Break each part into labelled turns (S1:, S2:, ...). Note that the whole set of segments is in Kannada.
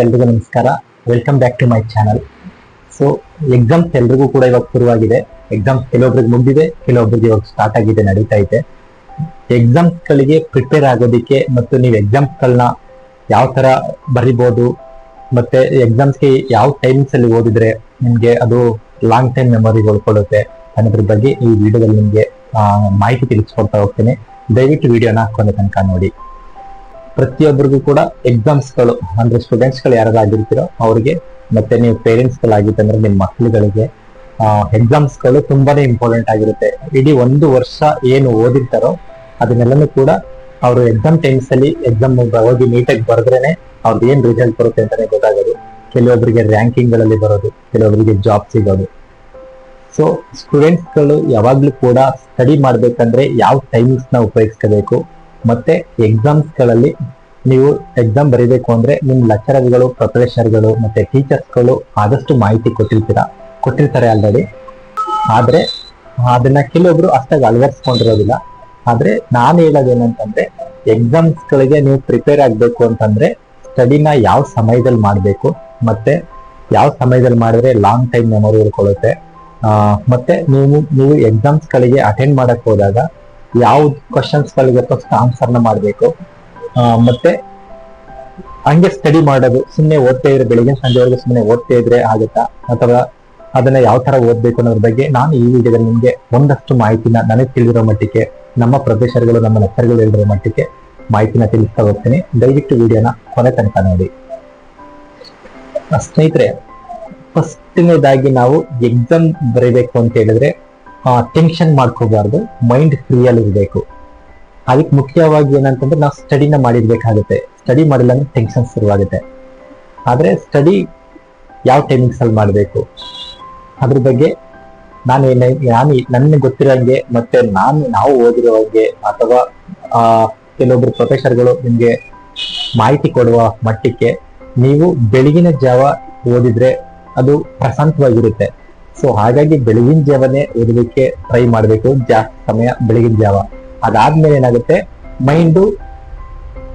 S1: ಎಲ್ರಿಗೂ ನಮಸ್ಕಾರ. Welcome back to my channel so exams ಎಲ್ರಿಗೂ ಕೂಡ ಇವಾಗ ಶುರುವಾಗಿದೆ. ಎಕ್ಸಾಮ್ಸ್ ಕೆಲವೊಬ್ರಿಗೆ ಮುಗಿದಿದೆ, ಕೆಲವೊಬ್ರಿಗೆ ಇವಾಗ ಸ್ಟಾರ್ಟ್ ಆಗಿದೆ, ನಡೀತಾ ಇದೆ. ಎಕ್ಸಾಮ್ಸ್ ಗಳಿಗೆ ಪ್ರಿಪೇರ್ ಆಗೋದಿಕ್ಕೆ ಮತ್ತು ನೀವು ಎಕ್ಸಾಮ್ಸ್ ಗಳನ್ನ ಯಾವ ತರ ಬರಿಬೋದು, ಮತ್ತೆ ಎಕ್ಸಾಮ್ಸ್ಗೆ ಯಾವ ಟೈಮ್ಸ್ ಅಲ್ಲಿ ಓದಿದ್ರೆ ನಿಮಗೆ ಅದು ಲಾಂಗ್ ಟೈಮ್ ಮೆಮೊರಿ ಉಳ್ಕೊಳ್ಳುತ್ತೆ ಅನ್ನೋದ್ರ ಬಗ್ಗೆ ಈ ವಿಡಿಯೋದಲ್ಲಿ ನಿಮಗೆ ಮಾಹಿತಿ ತಿಳಿಸ್ಕೊಡ್ತಾ ಹೋಗ್ತೇನೆ. ದಯವಿಟ್ಟು ವಿಡಿಯೋನ ಕೊನೆ ತನಕ ನೋಡಿ. ಪ್ರತಿಯೊಬ್ಬರಿಗೂ ಕೂಡ ಎಕ್ಸಾಮ್ಸ್ಗಳು, ಅಂದ್ರೆ ಸ್ಟೂಡೆಂಟ್ಸ್ಗಳು ಯಾರು ಆಗಿರ್ತೀರೋ ಅವ್ರಿಗೆ ಮತ್ತೆ ನೀವು ಪೇರೆಂಟ್ಸ್ ಗಳಾಗಿತ್ತಂದ್ರೆ ನಿಮ್ಮ ಮಕ್ಕಳುಗಳಿಗೆ ಎಕ್ಸಾಮ್ಸ್ಗಳು ತುಂಬಾನೇ ಇಂಪಾರ್ಟೆಂಟ್ ಆಗಿರುತ್ತೆ. ಇಡೀ ಒಂದು ವರ್ಷ ಏನು ಓದಿರ್ತಾರೋ ಅದನ್ನೆಲ್ಲನೂ ಕೂಡ ಅವರು ಎಕ್ಸಾಮ್ ಟೈಮ್ಸ್ ಅಲ್ಲಿ ಎಕ್ಸಾಮ್ ಹೋಗಿ ನೀಟಾಗಿ ಬರೆದ್ರೇನೆ ಅವ್ರದ್ದು ಏನ್ ರಿಸಲ್ಟ್ ಬರುತ್ತೆ ಅಂತಾನೆ ಗೊತ್ತಾಗೋದು. ಕೆಲವೊಬ್ಬರಿಗೆ ರ್ಯಾಂಕಿಂಗ್ಗಳಲ್ಲಿ ಬರೋದು ಕೆಲವೊಬ್ಬರಿಗೆ ಜಾಬ್ ಸಿಗೋದು. ಸೊ ಸ್ಟೂಡೆಂಟ್ಸ್ಗಳು ಯಾವಾಗ್ಲೂ ಕೂಡ ಸ್ಟಡಿ ಮಾಡ್ಬೇಕಂದ್ರೆ ಯಾವ ಟೈಮಿಂಗ್ಸ್ನ ಉಪಯೋಗಿಸ್ಕೋಬೇಕು? ಮತ್ತೆ ಎಕ್ಸಾಮ್ಸ್ಗಳಲ್ಲಿ ನೀವು ಎಕ್ಸಾಮ್ ಬರೀಬೇಕು ಅಂದ್ರೆ ನಿಮ್ಮ ಲೆಕ್ಚರರ್ಗಳು ಪ್ರೊಫೆಸರ್ಗಳು ಮತ್ತೆ ಟೀಚರ್ಸ್ಗಳು ಆದಷ್ಟು ಮಾಹಿತಿ ಕೊಟ್ಟಿರ್ತೀರಾ? ಕೊಟ್ಟಿರ್ತಾರೆ ಆಲ್ರೆಡಿ ಆದ್ರೆ, ಅದನ್ನ ಕೆಲವೊಬ್ರು ಅಷ್ಟಾಗಿ ಅಳವಡಿಸ್ಕೊಂಡಿರೋದಿಲ್ಲ. ಆದ್ರೆ ನಾನು ಹೇಳೋದೇನಂತಂದ್ರೆ ಎಕ್ಸಾಮ್ಸ್ ಗಳಿಗೆ ನೀವು ಪ್ರಿಪೇರ್ ಆಗ್ಬೇಕು ಅಂತಂದ್ರೆ ಸ್ಟಡಿನ ಯಾವ ಸಮಯದಲ್ಲಿ ಮಾಡಬೇಕು, ಮತ್ತೆ ಯಾವ ಸಮಯದಲ್ಲಿ ಮಾಡಿದ್ರೆ ಲಾಂಗ್ ಟೈಮ್ ಮೆಮೊರಿ ಉಳ್ಕೊಳ್ಳುತ್ತೆ ಮತ್ತೆ ನೀವು ನೀವು ಎಕ್ಸಾಮ್ಸ್ ಗಳಿಗೆ ಅಟೆಂಡ್ ಮಾಡಕ್ ಹೋದಾಗ ಯಾವ ಕ್ವಶನ್ಸ್ ಗಳಿಗೆ ಫಸ್ಟ್ ಆನ್ಸರ್ನ ಮಾಡ್ಬೇಕು. ಮತ್ತೆ ಹಂಗೆ ಸ್ಟಡಿ ಮಾಡೋದು ಸುಮ್ಮನೆ ಓದ್ತಾ ಇದ್ರೆ ಬೆಳಿಗ್ಗೆ, ಸಂಜೆವರೆಗೆ ಸುಮ್ಮನೆ ಓದ್ತಾ ಇದ್ರೆ ಆಗುತ್ತಾ? ಅಥವಾ ಅದನ್ನ ಯಾವ ತರ ಓದ್ಬೇಕು ಅನ್ನೋದ್ರ ಬಗ್ಗೆ ನಾನು ಈ ವಿಡಿಯೋದಲ್ಲಿ ನಿಮ್ಗೆ ಒಂದಷ್ಟು ಮಾಹಿತಿನ, ನನಗೆ ತಿಳಿದಿರೋ ಮಟ್ಟಿಗೆ, ನಮ್ಮ ಪ್ರೊಫೆಸರ್ಗಳು, ನಮ್ಮ ಲೆಕ್ಚರ್ಗಳು ಹೇಳಿರೋ ಮಟ್ಟಿಗೆ ಮಾಹಿತಿನ ತಿಳಿಸ್ತಾ ಹೋಗ್ತೀನಿ. ದಯವಿಟ್ಟು ವಿಡಿಯೋನ ಕೊನೆ ತನಕ ನೋಡಿ. ಸ್ನೇಹಿತರೆ ಫಸ್ಟ್ನೇದಾಗಿ ನಾವು ಎಕ್ಸಾಮ್ ಬರೀಬೇಕು ಅಂತ ಹೇಳಿದ್ರೆ ಟೆನ್ಷನ್ ಮಾಡ್ಕೋಬಾರ್ದು ಮೈಂಡ್ ಫ್ರೀಯಲ್ಲಿ ಇರಬೇಕು. ಅದಕ್ಕೆ ಮುಖ್ಯವಾಗಿ ಏನಂತಂದ್ರೆ ನಾವು ಸ್ಟಡಿನ ಮಾಡಿರ್ಬೇಕಾಗುತ್ತೆ. ಸ್ಟಡಿ ಮಾಡಿಲ್ಲ ಅಂದ್ರೆ ಟೆನ್ಷನ್ ಶುರುವಾಗುತ್ತೆ. ಆದರೆ ಸ್ಟಡಿ ಯಾವ ಟೈಮಿಂಗ್ಸ್ ಅಲ್ಲಿ ಮಾಡಬೇಕು? ಅದ್ರ ಬಗ್ಗೆ ನಾನು ನಾನು ನನಗೆ ಗೊತ್ತಿರೋಂಗೆ ಮತ್ತೆ ನಾನು, ನಾವು ಓದಿರೋ ಹಾಗೆ ಅಥವಾ ಕೆಲವೊಬ್ರು ಪ್ರೊಫೆಸರ್ಗಳು ನಿಮಗೆ ಮಾಹಿತಿ ಕೊಡುವ ಮಟ್ಟಕ್ಕೆ ನೀವು ಬೆಳಗಿನ ಜಾವ ಓದಿದ್ರೆ ಅದು ಪ್ರಶಾಂತವಾಗಿರುತ್ತೆ. ಸೊ ಹಾಗಾಗಿ ಬೆಳಗಿನ ಜಾವನೇ ಓದಲಿಕ್ಕೆ ಟ್ರೈ ಮಾಡಬೇಕು. ಜಾಸ್ತಿ ಸಮಯ ಬೆಳಗಿನ ಜಾವ. ಅದಾದ್ಮೇಲೆ ಏನಾಗುತ್ತೆ? ಮೈಂಡು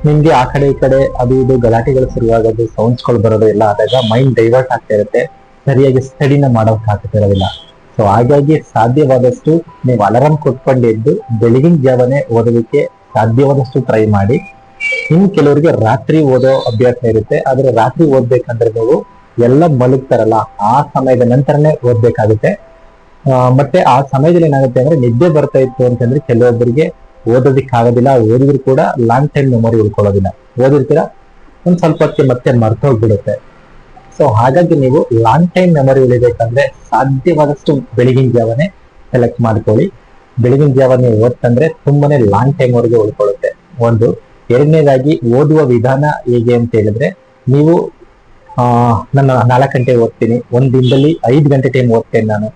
S1: ನಿಮ್ಗೆ ಆ ಕಡೆ ಈ ಕಡೆ ಅದು ಇದು ಗಲಾಟೆಗಳು ಶುರುವಾಗೋದು ಸೌಂಡ್ಸ್ಗಳು ಬರೋದು ಎಲ್ಲ ಆದಾಗ ಮೈಂಡ್ ಡೈವರ್ಟ್ ಆಗ್ತಾ ಇರುತ್ತೆ. ಸರಿಯಾಗಿ ಸ್ಟಡಿನ ಮಾಡೋಕೆ ಆಗ್ತಾ ಇರೋದಿಲ್ಲ. ಸೊ ಹಾಗಾಗಿ ಸಾಧ್ಯವಾದಷ್ಟು ನೀವು ಅಲಾರಾಮ್ ಕೊಟ್ಕೊಂಡಿದ್ದು ಬೆಳಗಿನ ಜಾವನೇ ಓದೋದಕ್ಕೆ ಸಾಧ್ಯವಾದಷ್ಟು ಟ್ರೈ ಮಾಡಿ. ಇನ್ನು ಕೆಲವರಿಗೆ ರಾತ್ರಿ ಓದೋ ಅಭ್ಯಾಸ ಇರುತ್ತೆ. ಆದರೆ ರಾತ್ರಿ ಓದ್ಬೇಕಂದ್ರೆ ನೀವು ಎಲ್ಲ ಮಲಗ್ತಾರಲ್ಲ, ಆ ಸಮಯದ ನಂತರನೇ ಓದ್ಬೇಕಾಗುತ್ತೆ. ಮತ್ತೆ ಆ ಸಮಯದಲ್ಲಿ ಏನಾಗುತ್ತೆ ಅಂದ್ರೆ ನಿದ್ದೆ ಬರ್ತಾ ಇತ್ತು ಅಂತಂದ್ರೆ ಕೆಲವೊಬ್ಬರಿಗೆ ಓದೋದಿಕ್ ಆಗೋದಿಲ್ಲ ಓದಿದ್ರು ಕೂಡ ಲಾಂಗ್ ಟೈಮ್ ಮೆಮೊರಿ ಉಳ್ಕೊಳ್ಳೋದಿಲ್ಲ. ಓದಿರ್ತೀರ? ಒಂದ್ ಸ್ವಲ್ಪ ಹೊತ್ತಿಗೆ ಮತ್ತೆ ಮರ್ತೋಗ್ಬಿಡುತ್ತೆ. ಸೊ ಹಾಗಾಗಿ ನೀವು ಲಾಂಗ್ ಟೈಮ್ ಮೆಮೊರಿ ಉಳಿಬೇಕಂದ್ರೆ ಸಾಧ್ಯವಾದಷ್ಟು ಬೆಳಗಿನ ಜಾವನೇ ಸೆಲೆಕ್ಟ್ ಮಾಡ್ಕೊಳ್ಳಿ. ಬೆಳಗಿನ ಜಾವ ನೀವು ಓದ್ತಂದ್ರೆ ತುಂಬಾನೇ ಲಾಂಗ್ ಟೈಮ್ ವರೆಗೆ ಉಳ್ಕೊಳ್ಳುತ್ತೆ. ಒಂದು, ಎರಡನೇದಾಗಿ ಓದುವ ವಿಧಾನ ಹೇಗೆ ಅಂತ ಹೇಳಿದ್ರೆ, ನೀವು ನಾನು ನಾಲ್ಕು ಗಂಟೆ ಓದ್ತೀನಿ. ಒಂದ್ ದಿನದಲ್ಲಿ ಐದು ಗಂಟೆ ಟೈಮ್ ಓದ್ತೇನೆ ನಾನು.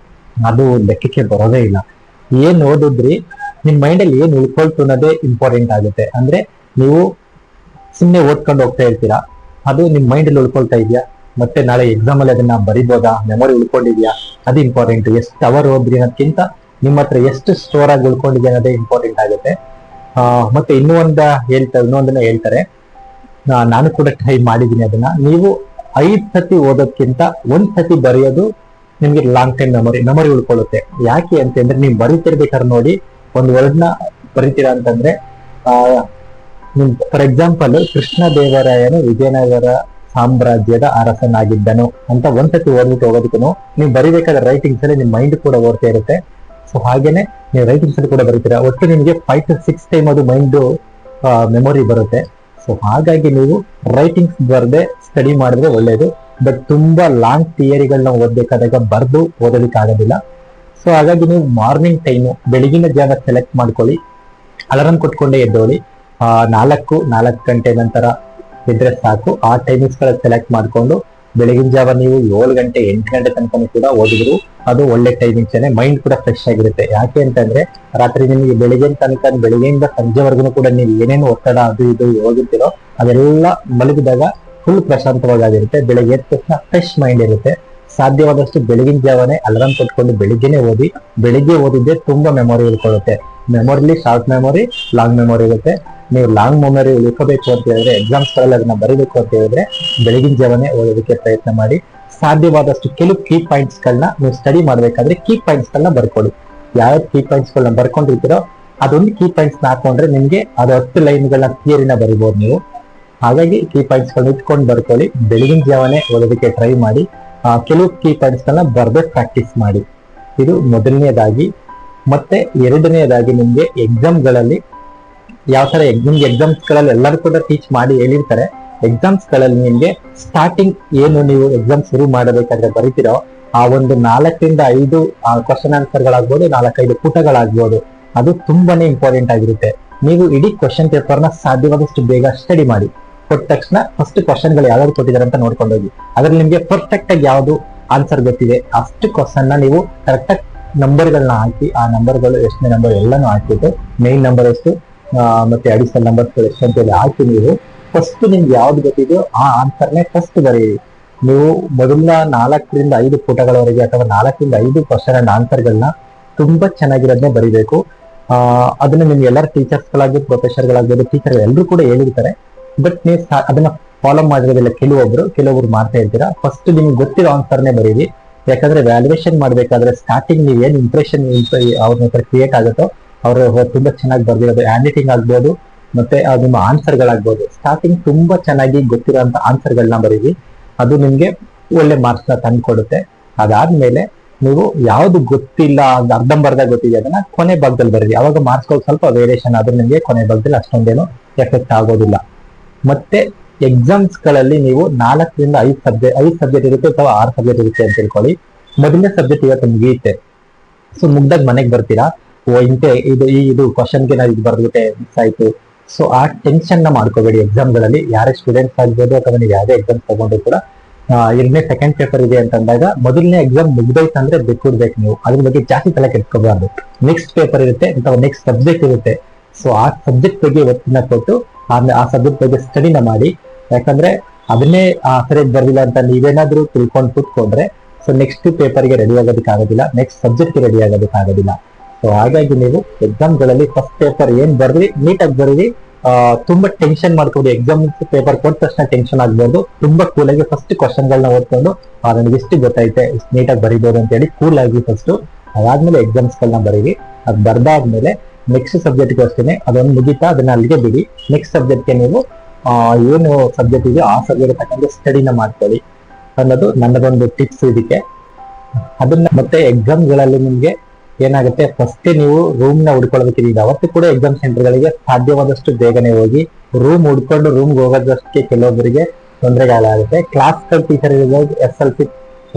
S1: ಅದು ಲೆಕ್ಕಕ್ಕೆ ಬರೋದೇ ಇಲ್ಲ. ಏನ್ ಓದಿದ್ರಿ? ನಿಮ್ ಮೈಂಡಲ್ಲಿ ಏನ್ ಉಳ್ಕೊಳ್ತು ಅನ್ನೋದೇ ಇಂಪಾರ್ಟೆಂಟ್ ಆಗುತ್ತೆ. ಅಂದ್ರೆ ನೀವು ಸುಮ್ಮನೆ ಓದ್ಕೊಂಡು ಹೋಗ್ತಾ ಇರ್ತೀರಾ? ಅದು ನಿಮ್ ಮೈಂಡ್ ಅಲ್ಲಿ ಉಳ್ಕೊಳ್ತಾ ಇದೆಯಾ? ಮತ್ತೆ ನಾಳೆ ಎಕ್ಸಾಮ್ ಅಲ್ಲಿ ಅದನ್ನ ಬರಿಬೋದಾ? ಮೆಮೊರಿ ಉಳ್ಕೊಂಡಿದ್ಯಾ? ಅದು ಇಂಪಾರ್ಟೆಂಟ್ ಎಷ್ಟು ಅವರ್ ಓದ್ರಿ ಅನ್ನೋದಕ್ಕಿಂತ ನಿಮ್ಮ ಹತ್ರ ಎಷ್ಟು ಸ್ಟೋರ್ ಆಗಿ ಉಳ್ಕೊಂಡಿದೆ ಅನ್ನೋದೇ ಇಂಪಾರ್ಟೆಂಟ್ ಆಗುತ್ತೆ. ಮತ್ತೆ ಇನ್ನೂ ಒಂದ ಹೇಳ್ತಾರೆ ಇನ್ನೊಂದನ್ನ ಹೇಳ್ತಾರೆ. ನಾನು ಕೂಡ ಟ್ರೈ ಮಾಡಿದ್ದೀನಿ ಅದನ್ನ. ನೀವು ಐದ್ ಸತಿ ಓದೋದ್ಕಿಂತ ಒಂದ್ ಸತಿ ಬರೆಯೋದು ನಿಮ್ಗೆ ಲಾಂಗ್ ಟೈಮ್ ಮೆಮೊರಿ ಮೆಮೊರಿ ಉಳ್ಕೊಳ್ಳುತ್ತೆ. ಯಾಕೆ ಅಂತಂದ್ರೆ ನೀವು ಬರೀತಿರ್ಬೇಕಾದ್ರೆ ನೋಡಿ, ಒಂದು ನ ಬರೀತೀರಾ ಅಂತಂದ್ರೆ, ಆ ಫಾರ್ ಎಕ್ಸಾಂಪಲ್ ಕೃಷ್ಣ ದೇವರಾಯನು ವಿಜಯನಗರ ಸಾಮ್ರಾಜ್ಯದ ಅರಸನಾಗಿದ್ದನು ಅಂತ ಒಂದ್ಸತಿ ಓದ್ಬಿಟ್ಟು ಹೋಗೋದಕ್ಕೂ ನೀವು ಬರಿಬೇಕಾದ್ರೆ ರೈಟಿಂಗ್ಸ್ ಅಲ್ಲಿ ನಿಮ್ ಮೈಂಡ್ ಕೂಡ ಓಡ್ತಾ ಇರುತ್ತೆ. ಸೊ ಹಾಗೇನೆ ನೀವು ರೈಟಿಂಗ್ಸ್ ಅಲ್ಲಿ ಕೂಡ ಬರೀತೀರಾ. ಒಟ್ಟು ನಿಮಗೆ ಫೈವ್ ಟು ಸಿಕ್ಸ್ ಟೈಮ್ ಅದು ಮೈಂಡ್ ಮೆಮೊರಿ ಬರುತ್ತೆ. ಸೊ ಹಾಗಾಗಿ ನೀವು ರೈಟಿಂಗ್ಸ್ ಬರದೆ ಸ್ಟಡಿ ಮಾಡಿದ್ರೆ ಒಳ್ಳೇದು. ಬಟ್ ತುಂಬಾ ಲಾಂಗ್ ಥಿಯರಿಗಳನ್ನ ಓದಬೇಕಾದಾಗ ಬರ್ದು ಓದೋದಕ್ಕೆ ಆಗೋದಿಲ್ಲ ಸೊ ಹಾಗಾಗಿ ನೀವು ಮಾರ್ನಿಂಗ್ ಟೈಮು ಬೆಳಗಿನ ಜಾಗ ಸೆಲೆಕ್ಟ್ ಮಾಡ್ಕೊಳ್ಳಿ. ಅಲಾರಂ ಕೊಟ್ಕೊಂಡೇ ಎದ್ದೋಳಿ. ನಾಲ್ಕು ನಾಲ್ಕು ಗಂಟೆ ನಂತರ ಇದ್ರೆ ಸಾಕು. ಆ ಟೈಮಿಂಗ್ಸ್ಗಳ ಸೆಲೆಕ್ಟ್ ಮಾಡ್ಕೊಂಡು ಬೆಳಗಿನ ಜಾವ ನೀವು ಏಳು ಗಂಟೆ ಎಂಟು ಗಂಟೆ ತನಕ ಕೂಡ ಓದಿದ್ರು, ಅದು ಒಳ್ಳೆ ಟೈಮಿಂಗ್ಸ್ ಮೈಂಡ್ ಕೂಡ ಫ್ರೆಶ್ ಆಗಿರುತ್ತೆ. ಯಾಕೆ ಅಂತಂದ್ರೆ, ರಾತ್ರಿ ನಿಮಗೆ ಬೆಳಿಗ್ಗೆ ತನಕ, ಬೆಳಿಗ್ಗೆಯಿಂದ ಸಂಜೆವರೆಗೂ ಕೂಡ ನೀವು ಏನೇನು ಒತ್ತಡ ಅದು ಇದು ಹೋಗಿರ್ತೀರೋ, ಅದೆಲ್ಲ ಮಲಗಿದಾಗ ಫುಲ್ ಪ್ರಶಾಂತವಾಗಿರುತ್ತೆ ಬೆಳಿಗ್ಗೆ ಎದ್ದ ತಕ್ಷಣ ಫ್ರೆಶ್ ಮೈಂಡ್ ಇರುತ್ತೆ. ಸಾಧ್ಯವಾದಷ್ಟು ಬೆಳಗಿನ ಜಾವನೇ ಅಲಾರಾಮ್ ಕೊಟ್ಕೊಂಡು ಬೆಳಿಗ್ಗೆನೆ ಓದಿ, ಬೆಳಿಗ್ಗೆ ಓದಿದ್ದೆ ತುಂಬಾ ಮೆಮೊರಿ ಉಳ್ಕೊಳ್ಳುತ್ತೆ. ಮೆಮೊರಿಲಿ ಶಾರ್ಟ್ ಮೆಮೊರಿ ಲಾಂಗ್ ಮೆಮೊರಿ ಇರುತ್ತೆ. ನೀವು ಲಾಂಗ್ ಮೆಮೊರಿ ಉಳ್ಕೋಬೇಕು ಅಂತ ಹೇಳಿದ್ರೆ ಎಕ್ಸಾಮ್ಸ್ಗಳಲ್ಲಿ ಅದನ್ನ ಬರೀಬೇಕು ಅಂತ ಹೇಳಿದ್ರೆ, ಬೆಳಗಿನ ಜವನೇ ಓದೋದಕ್ಕೆ ಪ್ರಯತ್ನ ಮಾಡಿ. ಸಾಧ್ಯವಾದಷ್ಟು ಕೆಲವು ಕೀ ಪಾಯಿಂಟ್ಸ್ ಗಳನ್ನ ನೀವು ಸ್ಟಡಿ ಮಾಡಬೇಕಾದ್ರೆ ಕೀ ಪಾಯಿಂಟ್ಸ್ ಗಳನ್ನ ಬರ್ಕೊಳ್ಳಿ. ಯಾವ ಕೀ ಪಾಯಿಂಟ್ಸ್ ಗಳನ್ನ ಬರ್ಕೊಂಡಿರ್ತೀರೋ, ಅದೊಂದು ಕೀ ಪಾಯಿಂಟ್ಸ್ ಹಾಕೊಂಡ್ರೆ ನಿಮಗೆ ಅದು ಹತ್ತು ಲೈನ್ ಗಳನ್ನ ಥಿಯರಿನ ಬರಿಬಹುದು ನೀವು. ಹಾಗಾಗಿ ಕೀ ಪಾಯಿಂಟ್ಸ್ ಗಳನ್ನ ಇಟ್ಕೊಂಡು ಬರ್ಕೊಳ್ಳಿ. ಬೆಳಗಿನ ಜವನೇ ಓದೋದಕ್ಕೆ ಟ್ರೈ ಮಾಡಿ. ಕೆಲವು ಕೀ ಪಾಯಿಂಟ್ಸ್ ಗಳನ್ನ ಬರ್ದೇ ಪ್ರಾಕ್ಟೀಸ್ ಮಾಡಿ. ಇದು ಮೊದಲನೇದಾಗಿ ಮತ್ತೆ ಎರಡನೇದಾಗಿ ನಿಮ್ಗೆ ಎಕ್ಸಾಮ್ಗಳಲ್ಲಿ ಯಾವ ತರ ನಿಮ್ಗೆ ಎಕ್ಸಾಮ್ಸ್ಗಳಲ್ಲಿ ಎಲ್ಲರೂ ಕೂಡ ಟೀಚ್ ಮಾಡಿ ಹೇಳಿರ್ತಾರೆ. ಎಕ್ಸಾಮ್ಸ್ಗಳಲ್ಲಿ ನಿಮ್ಗೆ ಸ್ಟಾರ್ಟಿಂಗ್ ಏನು ನೀವು ಎಕ್ಸಾಮ್ ಶುರು ಮಾಡಬೇಕಾದ್ರೆ ಬರೀತಿರೋ ಆ ಒಂದು ನಾಲ್ಕರಿಂದ ಐದು ಕ್ವಶನ್ ಆನ್ಸರ್ ಗಳಾಗ್ಬೋದು, ನಾಲ್ಕೈದು ಪುಟಗಳಾಗ್ಬೋದು. ಅದು ತುಂಬಾನೇ ಇಂಪಾರ್ಟೆಂಟ್ ಆಗಿರುತ್ತೆ. ನೀವು ಇಡೀ ಕ್ವಶನ್ ಪೇಪರ್ನ ಸಾಧ್ಯವಾದಷ್ಟು ಬೇಗ ಸ್ಟಡಿ ಮಾಡಿ. ಕೊಟ್ಟ ತಕ್ಷಣ ಫಸ್ಟ್ ಕ್ವಶನ್ಗಳು ಯಾವ್ದಾದ್ರು ಕೊಟ್ಟಿದ್ದಾರೆ ಅಂತ ನೋಡ್ಕೊಂಡು ಹೋಗಿ ಅದ್ರಲ್ಲಿ ನಿಮ್ಗೆ ಪರ್ಫೆಕ್ಟ್ ಆಗಿ ಯಾವ್ದು ಆನ್ಸರ್ ಗೊತ್ತಿದೆ. ಅಷ್ಟು ನ ನೀವು ಕರೆಕ್ಟ್ ಆಗಿ ನಂಬರ್ ಗಳನ್ನ ಹಾಕಿ, ಆ ನಂಬರ್ಗಳು ಎಷ್ಟನೇ ನಂಬರ್ ಎಲ್ಲನೂ ಹಾಕಿಬಿಟ್ಟು ಮೇನ್ ನಂಬರ್ ಎಷ್ಟು ಮತ್ತೆ ಅಡಿಷನಲ್ ನಂಬರ್ಸ್ಗಳು ಎಷ್ಟು ಅಂತೇಳಿ ಹಾಕಿ ನೀವು ಫಸ್ಟ್ ನಿಮ್ಗೆ ಯಾವ್ದು ಗೊತ್ತಿದೆಯೋ ಆ ಆನ್ಸರ್ನೇ ಫಸ್ಟ್ ಬರೆಯಿರಿ. ನೀವು ಮೊದಲ ನಾಲ್ಕರಿಂದ ಐದು ಪುಟಗಳವರೆಗೆ ಅಥವಾ ನಾಲ್ಕರಿಂದ ಐದು ಕ್ವಶನ್ ಆನ್ಸರ್ಗಳನ್ನ ತುಂಬಾ ಚೆನ್ನಾಗಿರೋದನ್ನೇ ಬರೀಬೇಕು. ಅದನ್ನ ನಿಮ್ಗೆ ಎಲ್ಲರ ಟೀಚರ್ಸ್ ಗಳಾಗ್ಬೋದು ಪ್ರೊಫೆಸರ್ ಗಳಾಗ್ಬೋದು ಟೀಚರ್ ಎಲ್ಲರೂ ಕೂಡ ಹೇಳಿರ್ತಾರೆ. ಬಟ್ ನೀವು ಅದನ್ನ ಫಾಲೋ ಮಾಡಿರೋದಿಲ್ಲ. ಕೆಲವೊಬ್ರು ಕೆಲವೊಬ್ರು ಮಾಡ್ತಾ ಇರ್ತೀರಾ. ಫಸ್ಟ್ ನಿಮ್ಗೆ ಗೊತ್ತಿರೋ ಆನ್ಸರ್ನೇ ಬರೀರಿ. ಯಾಕಂದ್ರೆ ವ್ಯಾಲ್ಯೂಯೇಷನ್ ಮಾಡಬೇಕಾದ್ರೆ ಸ್ಟಾರ್ಟಿಂಗ್ ನೀವು ಏನ್ ಇಂಪ್ರೆಷನ್ ಅವ್ರ ಹತ್ರ ಕ್ರಿಯೇಟ್ ಆಗುತ್ತೋ ಅವ್ರ ತುಂಬಾ ಚೆನ್ನಾಗಿ ಬರ್ದಿರೋದು. ಹ್ಯಾಂಡ್ ಆಗ್ಬೋದು, ಮತ್ತೆ ನಿಮ್ಮ ಆನ್ಸರ್ ಗಳಾಗ್ಬೋದು ಸ್ಟಾರ್ಟಿಂಗ್ ತುಂಬಾ ಚೆನ್ನಾಗಿ ಗೊತ್ತಿರೋಂತ ಆನ್ಸರ್ ಗಳನ್ನ ಬರೀರಿ. ಅದು ನಿಮ್ಗೆ ಒಳ್ಳೆ ಮಾರ್ಕ್ಸ್ನ ತಂದ್ಕೊಡುತ್ತೆ. ಅದಾದ್ಮೇಲೆ ನೀವು ಯಾವ್ದು ಗೊತ್ತಿಲ್ಲ ಅದು ಅರ್ಧಂಬರ್ಧ ಗೊತ್ತಿದೆ ಅದನ್ನ ಕೊನೆ ಭಾಗದಲ್ಲಿ ಬರೀರಿ. ಅವಾಗ ಮಾರ್ಕ್ಸ್ ಸ್ವಲ್ಪ ವೇರಿಯೇಷನ್ ಆದ್ರೂ ನಿಮಗೆ ಕೊನೆ ಭಾಗದಲ್ಲಿ ಅಷ್ಟೊಂದೇನು ಎಫೆಕ್ಟ್ ಆಗೋದಿಲ್ಲ. ಮತ್ತೆ ಎಕ್ಸಾಮ್ಸ್ಗಳಲ್ಲಿ ನೀವು ನಾಲ್ಕರಿಂದ ಐದು ಸಬ್ಜೆಕ್ಟ್ ಐದು ಸಬ್ಜೆಕ್ಟ್ ಇರುತ್ತೆ ಅಥವಾ ಆರು ಸಬ್ಜೆಕ್ಟ್ ಇರುತ್ತೆ ಅಂತ ತಿಳ್ಕೊಳ್ಳಿ. ಮೊದಲನೇ ಸಬ್ಜೆಕ್ಟ್ ಇವತ್ತು ಮುಗಿಯುತ್ತೆ ಸೊ ಮುಗ್ದಾಗ ಮನೆಗೆ ಬರ್ತೀರಾ? ಓ, ಇಂತೆ ಇದು, ಈ, ಇದು ಕ್ವಶನ್ಗೆ ನಾವು ಇದು ಬರ್ಬಿಟ್ಟೆ ಮಿಸ್ ಆಯ್ತು. ಸೊ ಆ ಟೆನ್ಷನ್ನ ಮಾಡ್ಕೋಬೇಡಿ ಎಕ್ಸಾಮ್ಗಳಲ್ಲಿ ಯಾರೇ ಸ್ಟೂಡೆಂಟ್ಸ್ ಆಗ್ಬೋದು ಅಥವಾ ನೀವು ಯಾವುದೇ ಎಕ್ಸಾಮ್ ತಗೊಂಡ್ರು ಕೂಡ ಎರಡನೇ ಸೆಕೆಂಡ್ ಪೇಪರ್ ಇದೆ ಅಂತ ಅಂದಾಗ ಮೊದಲನೇ ಎಕ್ಸಾಮ್ ಮುಗ್ದೈತೆ ಅಂದ್ರೆ ಬಿಟ್ಬಿಡ್ಬೇಕು ನೀವು. ಅದ್ರ ಬಗ್ಗೆ ಜಾಸ್ತಿ ತಲೆ ಕೆಟ್ಕೋಬಾರ್ದು ನೆಕ್ಸ್ಟ್ ಪೇಪರ್ ಇರುತ್ತೆ ಅಥವಾ ನೆಕ್ಸ್ಟ್ ಸಬ್ಜೆಕ್ಟ್ ಇರುತ್ತೆ. ಸೊ ಆ ಸಬ್ಜೆಕ್ಟ್ ಬಗ್ಗೆ ಒತ್ತಿನ ಕೊಟ್ಟು ಆಮೇಲೆ ಆ ಸಬ್ಜೆಕ್ಟ್ ಬಗ್ಗೆ ಸ್ಟಡಿನ ಮಾಡಿ. ಯಾಕಂದ್ರೆ ಅದನ್ನೇ ಆ ಸರಿಯಾಗಿ ಬರ್ದಿಲ್ಲ ಅಂತ ನೀವೇನಾದ್ರೂ ತಿಳ್ಕೊಂಡು ಕೂತ್ಕೊಂಡ್ರೆ ಸೊ ನೆಕ್ಸ್ಟ್ ಪೇಪರ್ಗೆ ರೆಡಿ ಆಗೋದಕ್ಕೆ ಆಗೋದಿಲ್ಲ ನೆಕ್ಸ್ಟ್ ಸಬ್ಜೆಕ್ಟ್ಗೆ ರೆಡಿ ಆಗೋದಕ್ಕೆ ಆಗೋದಿಲ್ಲ. ಸೊ ಹಾಗಾಗಿ ನೀವು ಎಕ್ಸಾಮ್ಗಳಲ್ಲಿ ಫಸ್ಟ್ ಪೇಪರ್ ಏನ್ ಬರ್ರಿ ನೀಟಾಗಿ ಬರೀರಿ ತುಂಬಾ ಟೆನ್ಷನ್ ಮಾಡ್ಕೊಂಡು. ಎಕ್ಸಾಮ್ ಪೇಪರ್ ಕೊಟ್ಟ ತಕ್ಷಣ ಟೆನ್ಷನ್ ಆಗ್ಬೋದು ತುಂಬಾ ಕೂಲ್ ಆಗಿ ಫಸ್ಟ್ ಕ್ವಶನ್ ಗಳನ್ನ ಓದ್ಕೊಂಡು ನನಗೆ ಎಷ್ಟು ಗೊತ್ತೈತೆ ನೀಟಾಗಿ ಬರೀಬೋದು ಅಂತ ಹೇಳಿ ಕೂಲ್ ಆಗಿ ಫಸ್ಟ್ ಅದಾದ್ಮೇಲೆ ಎಕ್ಸಾಮ್ಸ್ ಗಳನ್ನ ಬರೀರಿ. ಅದ್ ಬರ್ದಾದ್ಮೇಲೆ ನೆಕ್ಸ್ಟ್ ಸಬ್ಜೆಕ್ಟ್ಗೆ ಅಷ್ಟೇ ಅದೊಂದು ಮುಗಿತಾ, ಅದನ್ನ ಅಲ್ಲಿಗೆ ಬಿಡಿ. ನೆಕ್ಸ್ಟ್ ಸಬ್ಜೆಕ್ಟ್ಗೆ ನೀವು ಏನು ಸಬ್ಜೆಕ್ಟ್ ಇದೆಯೋ ಆ ಸಬ್ಜೆಕ್ಟ್ ತಕ್ಕಂತೆ ಸ್ಟಡಿನ ಮಾಡ್ಕೊಳ್ಳಿ. ಅನ್ನೋದು ನನ್ನದೊಂದು ಟಿಪ್ಸ್ ಇದಕ್ಕೆ. ಅದನ್ನ ಮತ್ತೆ ಎಕ್ಸಾಮ್ಗಳಲ್ಲಿ ನಿಮ್ಗೆ ಏನಾಗುತ್ತೆ ಫಸ್ಟ್ ನೀವು ರೂಮ್ನ ಹುಡ್ಕೊಳ್ಬೇಕಿದೆ ಅವತ್ತು ಕೂಡ ಎಕ್ಸಾಮ್ ಸೆಂಟರ್ ಗಳಿಗೆ ಸಾಧ್ಯವಾದಷ್ಟು ಬೇಗನೆ ಹೋಗಿ ರೂಮ್ ಹುಡ್ಕೊಂಡು ರೂಮ್ಗೆ ಹೋಗೋದಷ್ಟಕ್ಕೆ ಕೆಲವೊಬ್ಬರಿಗೆ ತೊಂದರೆಗಳಾಗುತ್ತೆ ಕ್ಲಾಸ್ ಟೀಚರ್ ಇರ್ಬೋದು ಎಸ್ ಎಲ್ ಸಿ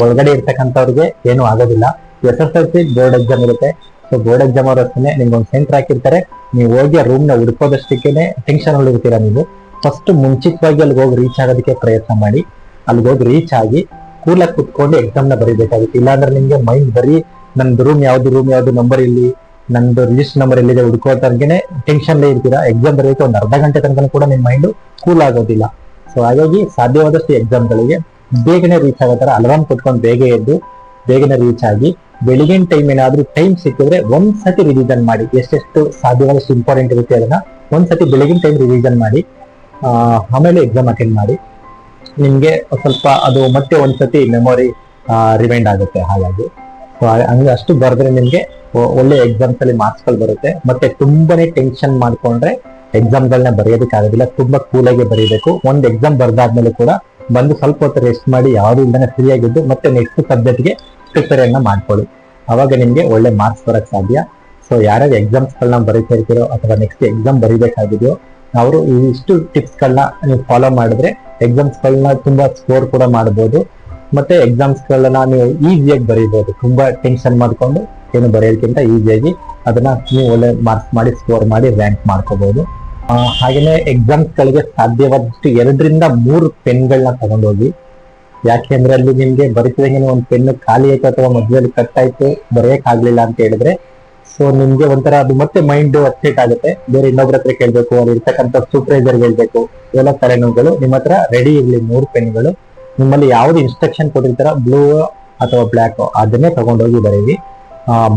S1: ಒಳಗಡೆ ಇರ್ತಕ್ಕಂಥವ್ರಿಗೆ ಏನು ಆಗೋದಿಲ್ಲ. S S L C board exam ಇರುತ್ತೆ. ಸೊ ಬೋರ್ಡ್ ಎಕ್ಸಾಮ್ ಅವರ ಹತ್ರನೇ ನಿಮ್ಗೆ ಒಂದು ಸೆಂಟರ್ ಹಾಕಿರ್ತಾರೆ. ನೀವು ಹೋಗಿ ರೂಮ್ನ ಹುಡ್ಕೋದಷ್ಟಕ್ಕೇನೆ ಟೆನ್ಷನ್ ಹೊಳಿರ್ತೀರಾ ನೀವು. ಫಸ್ಟ್ ಮುಂಚಿತವಾಗಿ ಅಲ್ಲಿಗೆ ಹೋಗಿ ರೀಚ್ ಆಗೋದಕ್ಕೆ ಪ್ರಯತ್ನ ಮಾಡಿ. ಅಲ್ಲಿಗೆ ಹೋಗಿ ರೀಚ್ ಆಗಿ ಕೂಲಾಗಿ ಕುತ್ಕೊಂಡು ಎಕ್ಸಾಮ್ನ ಬರೀಬೇಕಾಗುತ್ತೆ. ಇಲ್ಲಾಂದ್ರೆ ನಿಮ್ಗೆ ಮೈಂಡ್ ಬರೀ ನಂದು ರೂಮ್ ಯಾವ್ದು ರೂಮ್ ಯಾವ್ದು ನಂಬರ್ ಇಲ್ಲಿ, ನಂದು ರಿಜಿಸ್ಟರ್ ನಂಬರ್ ಎಲ್ಲಿದೆ ತನಕನೇ ಟೆನ್ಷನ್ ಇರ್ತೀರಾ. ಎಕ್ಸಾಮ್ ಬರೆಯೋಕೆ ಒಂದು ಅರ್ಧ ಗಂಟೆ ತನಕ ಕೂಡ ನಿಮ್ಮ ಮೈಂಡ್ ಕೂಲ್ ಆಗೋದಿಲ್ಲ. ಸೊ ಹಾಗಾಗಿ ಸಾಧ್ಯವಾದಷ್ಟು ಎಕ್ಸಾಮ್ಗಳಿಗೆ ಗಳಿಗೆ ಬೇಗನೆ ರೀಚ್ ಆಗೋ ಥರ ಅಲಾರಾಮ್ ಕೊಟ್ಕೊಂಡು ಬೇಗ ಎದ್ದು ಬೇಗನೆ ರೀಚ್ ಆಗಿ ಬೆಳಿಗಿನ ಟೈಮ್ ಏನಾದ್ರೂ ಟೈಮ್ ಸಿಕ್ಕಿದ್ರೆ ಒಂದ್ಸತಿ ರಿವಿಷನ್ ಮಾಡಿ. ಎಷ್ಟೆಷ್ಟು ಸಾಧ್ಯವಾದಷ್ಟು ಇಂಪಾರ್ಟೆಂಟ್ ಇರುತ್ತೆ ಅದನ್ನ ಒಂದ್ಸತಿ ಬೆಳಗಿನ ಟೈಮ್ ರಿವಿಷನ್ ಮಾಡಿ. ಆಮೇಲೆ ಎಕ್ಸಾಮ್ ಅಟೆಂಡ್ ಮಾಡಿ ನಿಮ್ಗೆ ಸ್ವಲ್ಪ ಅದು ಮತ್ತೆ ಒಂದ್ಸತಿ ಮೆಮೊರಿ ರಿಮೈಂಡ್ ಆಗುತ್ತೆ ಹಾಗಾಗಿ. ಸೊ ಹಂಗೆ ಅಷ್ಟು ಬರೆದ್ರೆ ನಿಮ್ಗೆ ಒಳ್ಳೆ ಎಕ್ಸಾಮ್ಸ್ ಅಲ್ಲಿ ಮಾರ್ಕ್ಸ್ಗಳು ಬರುತ್ತೆ. ಮತ್ತೆ ತುಂಬಾನೇ ಟೆನ್ಷನ್ ಮಾಡ್ಕೊಂಡ್ರೆ ಎಕ್ಸಾಮ್ ಗಳನ್ನ ಬರೆಯೋದಕ್ಕೆ ಆಗೋದಿಲ್ಲ. ತುಂಬಾ ಕೂಲಾಗಿ ಬರೀಬೇಕು. ಒಂದು ಎಕ್ಸಾಮ್ ಬರ್ದಾದ್ಮೇಲೆ ಕೂಡ ಬಂದು ಸ್ವಲ್ಪ ಹೊತ್ತು ರೆಸ್ಟ್ ಮಾಡಿ ಯಾವುದೂ ಇಲ್ಲದೆ ಫ್ರೀ ಆಗಿದ್ದು ಮತ್ತೆ ನೆಕ್ಸ್ಟ್ ಸಬ್ಜೆಕ್ಟ್ಗೆ ಪ್ರಿಪೇರ್ ಅನ್ನ ಮಾಡ್ಕೊಳ್ಳಿ. ಅವಾಗ ನಿಮಗೆ ಒಳ್ಳೆ ಮಾರ್ಕ್ಸ್ ಬರೋಕ್ಕೆ ಸಾಧ್ಯ. ಸೊ ಯಾರ್ಯಾರು ಎಕ್ಸಾಮ್ಸ್ಗಳನ್ನ ಬರೀತಾ ಇರ್ತೀರೋ ಅಥವಾ ನೆಕ್ಸ್ಟ್ ಎಕ್ಸಾಮ್ ಬರೀಬೇಕಾಗಿದೆಯೋ ಅವರು ಇಷ್ಟು ಟಿಪ್ಸ್ ಗಳನ್ನ ನೀವು ಫಾಲೋ ಮಾಡಿದ್ರೆ ಎಕ್ಸಾಮ್ಸ್ ಗಳನ್ನ ತುಂಬಾ ಸ್ಕೋರ್ ಕೂಡ ಮಾಡಬಹುದು ಮತ್ತೆ ಎಕ್ಸಾಮ್ಸ್ ಗಳನ್ನ ನೀವು ಈಸಿಯಾಗಿ ಬರೀಬಹುದು ತುಂಬಾ ಟೆನ್ಷನ್ ಮಾಡ್ಕೊಂಡು ಏನು ಬರೆಯೋದಕ್ಕಿಂತ ಈಸಿಯಾಗಿ ಅದನ್ನ ನೀವು ಒಳ್ಳೆ ಮಾರ್ಕ್ಸ್ ಮಾಡಿ ಸ್ಕೋರ್ ಮಾಡಿ ರ್ಯಾಂಕ್ ಮಾಡ್ಕೋಬಹುದು ಆ, ಎಕ್ಸಾಮ್ಸ್ಗಳಿಗೆ ಎಕ್ಸಾಮ್ಸ್ ಗಳಿಗೆ ಸಾಧ್ಯವಾದಷ್ಟು ಎರಡರಿಂದ ಮೂರು ಪೆನ್ಗಳನ್ನ ತಗೊಂಡೋಗಿ ಯಾಕೆ ಅಂದ್ರೆ ಅಲ್ಲಿ ನಿಮ್ಗೆ ಬರೀತಿದಂಗೆ ಒಂದು ಪೆನ್ ಖಾಲಿ ಆಯ್ತು ಅಥವಾ ಮಧ್ಯದಲ್ಲಿ ಕಟ್ ಆಯ್ತು ಬರೆಯಕ್ ಆಗ್ಲಿಲ್ಲ ಅಂತ ಹೇಳಿದ್ರೆ ಸೊ ನಿಮ್ಗೆ ಒಂಥರ ಅದು ಮತ್ತೆ ಮೈಂಡ್ ಅಪ್ಸೆಟ್ ಆಗುತ್ತೆ. ಬೇರೆ ಇನ್ನೊಬ್ರ ಹತ್ರ ಕೇಳ್ಬೇಕು ಅಲ್ಲಿ ಇರ್ತಕ್ಕಂಥ ಸೂಪರ್ವೈಸರ್ ಹೇಳ್ಬೇಕು ಇವೆಲ್ಲ ತಲೆನೋವುಗಳು ನಿಮ್ಮ ಹತ್ರ ರೆಡಿ ಇರಲಿ ಮೂರು ಪೆನ್ಗಳು ನಿಮ್ಮಲ್ಲಿ ಯಾವ್ದು ಇನ್ಸ್ಟ್ರಕ್ಷನ್ ಕೊಟ್ಟಿರ್ತಾರ ಬ್ಲೂ ಅಥವಾ ಬ್ಲ್ಯಾಕ್ ಅದನ್ನೇ ತಗೊಂಡೋಗಿ ಬರೀರಿ.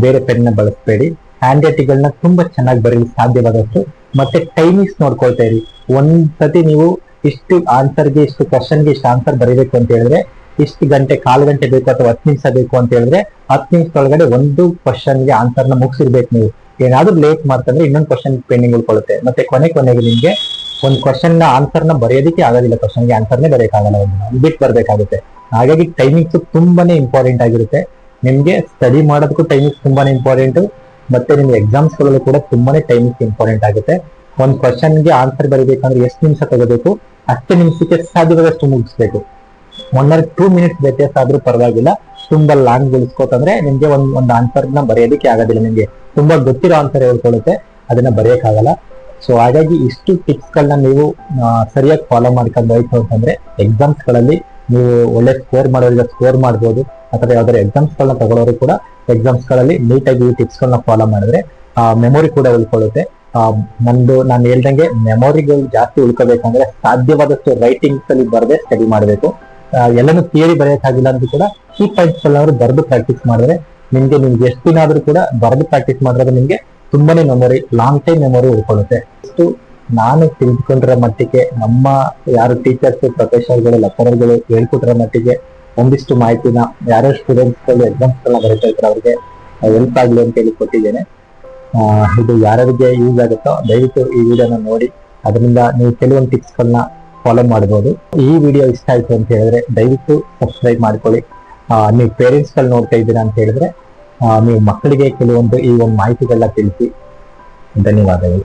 S1: ಬೇರೆ ಪೆನ್ ಬಳಸಬೇಡಿ. ಹ್ಯಾಂಡ್ ರೈಟಿಂಗ್ಗಳನ್ನ ತುಂಬಾ ಚೆನ್ನಾಗಿ ಬರೀಲಿ ಸಾಧ್ಯವಾದಷ್ಟು, ಮತ್ತೆ ಟೈಮಿಂಗ್ಸ್ ನೋಡ್ಕೊಳ್ತಾ ಇರಿ. ಒಂದ್ಸತಿ ನೀವು ಇಷ್ಟು ಆನ್ಸರ್ಗೆ ಇಷ್ಟು ಕ್ವಶನ್ಗೆ ಇಷ್ಟು ಆನ್ಸರ್ ಬರೀಬೇಕು ಅಂತ ಹೇಳಿದ್ರೆ ಇಷ್ಟು ಗಂಟೆ, ಕಾಲು ಗಂಟೆ ಬೇಕು ಅಥವಾ ಹತ್ತು ನಿಮಿಷ ಬೇಕು ಅಂತ ಹೇಳಿದ್ರೆ ಹತ್ತು ನಿಮಿಷದೊಳಗಡೆ ಒಂದು ಕ್ವಶನ್ಗೆ ಆನ್ಸರ್ನ ಮುಗಿಸಿರ್ಬೇಕು ನೀವು. ಏನಾದ್ರೂ ಲೇಟ್ ಮಾಡ್ತಂದ್ರೆ ಇನ್ನೊಂದು ಕ್ವಶನ್ ಪೆಂಡಿಂಗ್ ಉಳ್ಕೊಳ್ಳುತ್ತೆ ಮತ್ತೆ ಕೊನೆ ಕೊನೆಗೆ ನಿಮ್ಗೆ ಒಂದು ಕ್ವಶನ್ನ ಆನ್ಸರ್ನ ಬರೆಯೋದಕ್ಕೆ ಆಗೋದಿಲ್ಲ. ಕ್ವಶನ್ಗೆ ಆನ್ಸರ್ನೇ ಬರೆಯಕ್ಕಾಗಲ್ಲ ಒಂದು ಬಿಟ್ಟು ಬರ್ಬೇಕಾಗುತ್ತೆ. ಹಾಗಾಗಿ ಟೈಮಿಂಗ್ಸ್ ತುಂಬಾನೇ ಇಂಪಾರ್ಟೆಂಟ್ ಆಗಿರುತ್ತೆ. ನಿಮ್ಗೆ ಸ್ಟಡಿ ಮಾಡೋದಕ್ಕೂ ಟೈಮಿಂಗ್ಸ್ ತುಂಬಾನೇ ಇಂಪಾರ್ಟೆಂಟ್ ಮತ್ತೆ ನಿಮ್ಗೆ ಎಕ್ಸಾಮ್ಸ್ ಗಳಲ್ಲೂ ಕೂಡ ತುಂಬಾನೇ ಟೈಮಿಂಗ್ಸ್ ಇಂಪಾರ್ಟೆಂಟ್ ಆಗುತ್ತೆ. ಒಂದು ಕ್ವಶನ್ಗೆ ಆನ್ಸರ್ ಬರೀಬೇಕಂದ್ರೆ ಎಷ್ಟು ನಿಮಿಷ ತಗೋಬೇಕು? ಅಷ್ಟು ನಿಮಿಷಕ್ಕೆ ಸಾಧ್ಯವಾದಷ್ಟು ಮುಗಿಸ್ಬೇಕು. ಒನ್ ಆರ್ ಟೂ ಮಿನಿಟ್ಸ್ ವ್ಯತ್ಯಾಸ ಆದ್ರೂ ಪರವಾಗಿಲ್ಲ. ತುಂಬಾ ಲಾಂಗ್ ಬೆಳೆಸ್ಕೋತಂದ್ರೆ ನಿಮ್ಗೆ ಒಂದ್, ಒಂದು ಆನ್ಸರ್ನ ಬರೆಯೋದಕ್ಕೆ ಆಗೋದಿಲ್ಲ ನಿಮ್ಗೆ. ತುಂಬಾ ಗೊತ್ತಿರೋ ಆನ್ಸರ್ ಹೇಳ್ಕೊಳ್ಳುತ್ತೆ ಅದನ್ನ ಬರೆಯಕ್ಕಾಗಲ್ಲ. ಸೊ ಹಾಗಾಗಿ ಇಷ್ಟು ಟಿಪ್ಸ್ ಗಳನ್ನ ನೀವು ಸರಿಯಾಗಿ ಫಾಲೋ ಮಾಡ್ಕೊಂಡು ಹೋಯ್ತು ಅಂತಂದ್ರೆ ಎಕ್ಸಾಮ್ಸ್ಗಳಲ್ಲಿ ನೀವು ಒಳ್ಳೆ ಸ್ಕೋರ್ ಮಾಡೋರಿಗೆ ಸ್ಕೋರ್ ಮಾಡ್ಬೋದು, ಅಥವಾ ಯಾವ್ದಾದ್ರು ಎಕ್ಸಾಮ್ಸ್ ಗಳನ್ನ ತಗೊಳ್ಳೋರು ಕೂಡ ಎಕ್ಸಾಮ್ಸ್ಗಳಲ್ಲಿ ನೀಟಾಗಿ ಈ ಟಿಪ್ಸ್ ಗಳನ್ನ ಫಾಲೋ ಮಾಡಿದ್ರೆ, ಆ ಮೆಮೊರಿ ಕೂಡ ಉಳ್ಕೊಳ್ಳುತ್ತೆ ನಮ್ದು ನಾನು ಹೇಳ್ದಂಗೆ ಮೆಮೊರಿಗಳು ಜಾಸ್ತಿ ಉಳ್ಕೋಬೇಕಂದ್ರೆ ಸಾಧ್ಯವಾದಷ್ಟು ರೈಟಿಂಗ್ಸ್ ಅಲ್ಲಿ ಬರದೆ ಸ್ಟಡಿ ಮಾಡಬೇಕು. ಎಲ್ಲನೂ ಥಿಯರಿ ಬರೆಯಕ್ಕಾಗಿಲ್ಲ ಅಂದ್ರೂ ಕೂಡ ಈ ಪಾಯಿಂಟ್ಸ್ ಎಲ್ಲಾದ್ರೂ ಬರೆದು ಪ್ರಾಕ್ಟೀಸ್ ಮಾಡಿದ್ರೆ ನಿಮ್ಗೆ ನಿಮ್ಗೆ ಎಷ್ಟು ದಿನ ಆದ್ರೂ ಕೂಡ ಬರೆದು ಪ್ರಾಕ್ಟೀಸ್ ಮಾಡಿದ್ರೆ ನಿಮ್ಗೆ ತುಂಬಾನೇ ಮೆಮೊರಿ ಲಾಂಗ್ ಟೈಮ್ ಮೆಮೊರಿ ಉಳ್ಕೊಳ್ಳುತ್ತೆ. ಇಷ್ಟು ನಾನು ತಿಳಿದುಕೊಂಡಿರೋ ಮಟ್ಟಿಗೆ, ನಮ್ಮ ಯಾರು ಟೀಚರ್ಸ್ ಪ್ರೊಫೆಸರ್ಗಳು ಲೆಕ್ಚರರ್ಗಳು ಹೇಳ್ಕೊಟ್ಟಿರೋ ಮಟ್ಟಿಗೆ ಒಂದಿಷ್ಟು ಮಾಹಿತಿನ ಯಾರ್ಯಾರು ಸ್ಟೂಡೆಂಟ್ಸ್ಗಳು ಎಕ್ಸಾಮ್ಸ್ ಎಲ್ಲ ಬರೀತಾ ಇರ್ತಾರೆ ಅವ್ರಿಗೆ ಹೆಲ್ಪ್ ಆಗಲಿ ಅಂತ ಹೇಳಿ ಕೊಟ್ಟಿದ್ದೇನೆ. ಇದು ಯಾರ್ಯಾರಿಗೆ ಯೂಸ್ ಆಗುತ್ತೋ ದಯವಿಟ್ಟು ಈ ವಿಡಿಯೋನ ನೋಡಿ. ಅದರಿಂದ ನೀವು ಕೆಲವೊಂದು ಟಿಪ್ಸ್ ಗಳನ್ನ ಫಾಲೋ ಮಾಡ್ಬೋದು. ಈ ವಿಡಿಯೋ ಇಷ್ಟ ಆಯ್ತು ಅಂತ ಹೇಳಿದ್ರೆ ದಯವಿಟ್ಟು ಸಬ್ಸ್ಕ್ರೈಬ್ ಮಾಡ್ಕೊಳ್ಳಿ. ನೀವು ಪೇರೆಂಟ್ಸ್ಗಳು ನೋಡ್ತಾ ಇದ್ದೀರಾ ಅಂತ ಹೇಳಿದ್ರೆ ನೀವು ಮಕ್ಕಳಿಗೆ ಕೆಲವೊಂದು ಈ ಒಂದು ಮಾಹಿತಿಗಳನ್ನ ತಿಳಿಸಿ. ಧನ್ಯವಾದಗಳು.